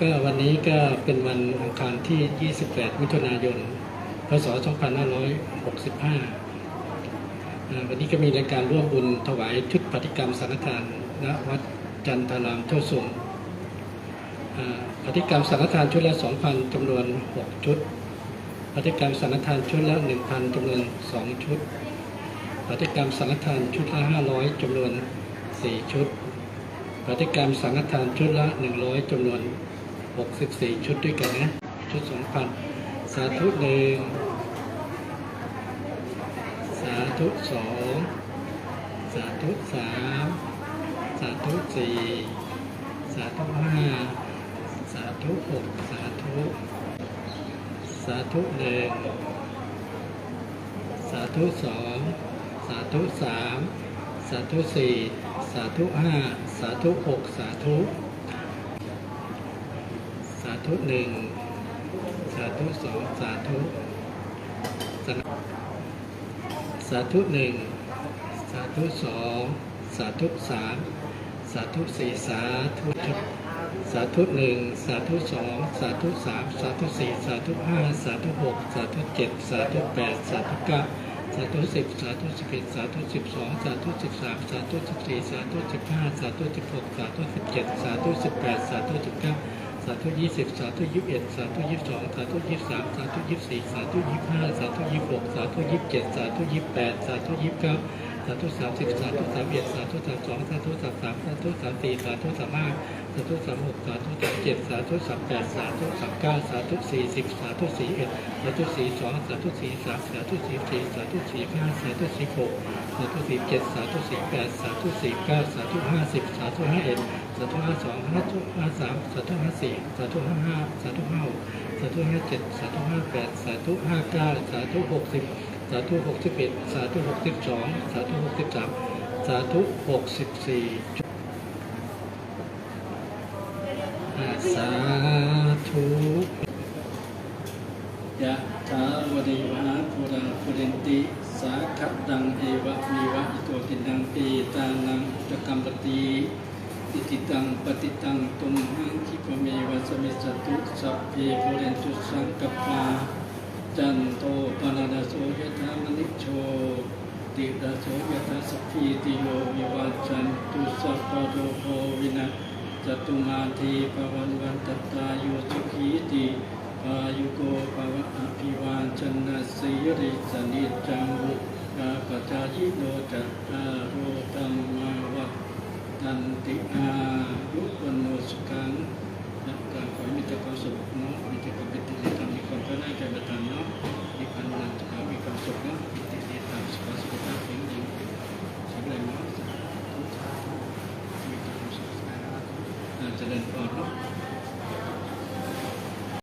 ก็วันนี้ก็เป็นวันอังคารที่ 28 มิถุนายน พศ 2565อ่าวันนี้ก็มีรายการร่วมบุญถวายชุดปฏิกรรมสังฆทานณวัดจันทารามเท่าสุงปฏิกรรมสังฆทานชุดละ 2,000จำนวน 6 ชุดปฏิกรรมสังฆทานชุดละ 1,000จำนวน 2 ชุดปฏิกรรมสังฆทานชุดละ 500จำนวน 4 ชุดปฏิกรรมสังฆทานชุดละ 100จำนวน 64 ชุดด้วยกันนะ ชุด 2,000 สาธุหนึ่งสาธุสองสาธุสามสาธุสี่สาธุห้าสาธุหกสาธุสาธุหนึ่งสาธุสองสาธุสามสาธุสี่สาธุห้าสาธุหกสาธุ ธุหนึ่งสาธุสองสาธุสาธุหนึ่งสาธุสองสาธุสามสาธุสี่สาธุสาธุหนึ่งสาธุสองสาธุสามสาธุสี่สาธุห้าสาธุหกสาธุเจ็ดสาธุแปดสาธุเก้าสาธุสิบสาธุสิบเอ็ดสาธุสิบสองสาธุสิบสามสาธุสิบสี่สาธุสิบห้าสาธุสิบหกสาธุสิบเจ็ดสาธุสิบแปดสาธุสิบเก้า สาธุยี่สิบสาธุยี่สิบเอ็ดสาธุยี่สิบสองสาธุยี่สิบสามสาธุยี่สิบสี่สาธุยี่สิบห้าสาธุยี่สิบหกสาธุยี่สิบเจ็ดสาธุยี่สิบแปดสาธุยี่สิบเก้า สาธุสามสิบสาธุสามเอ็ดสาธุสามสองสาธุสามสามสาธุสามสี่สาธุสามห้าสาธุสามหกสาธุสามเจ็ดสาธุสามแปดสาธุสามเก้าสาธุสี่สิบสาธุสี่เอ็ดสาธุสี่สองสาธุสี่สามสาธุสี่สี่สาธุสี่ห้าสาธุสี่หกสาธุสี่เจ็ดสาธุสี่แปดสาธุสี่เก้าสาธุห้าสิบสาธุห้าเอ็ดสาธุห้าสองสาธุห้าสามสาธุห้าสี่สาธุห้าห้าสาธุห้าหกสาธุห้าเจ็ดสาธุห้าแปดสาธุห้าเก้าสาธุหกสิบ สาธุหกสิบเอ็ดสาธุหกสิบสองสาธุหกสิบสาธุหกสิบสี่อ่าธุยะถาวริวหาปุราปุเรนติ สาขดังเอวะมีวะอิโตตินังปีตานังอุตกรมปฏิอิติตังปฏิตังตุมหังคิปเมวะสมิสตุสัพเพโพเรนตุสังกปา จันโตปนาดาโสยธามนิโชติดาโสยธาสัพพีติโยวิวัจันตุสัพพโรโควินาจตุมาทีปวันวันตตายุสุขีติปายุโกภวะอภิวาชนะสีริสนิจังุกาปจายิโนจัตตาโรตัมมาวัตันติอายุวันโนสุขงและการขอให้มีแต่ความสุขเนาะมีแต่ความเป็นติธรรมมีความก้าวหน้าใจประทานเนาะมีพันนันจะมีความสุขเนาะมีติดตามสุขสุขภาพแข็งแรงแข็งแรง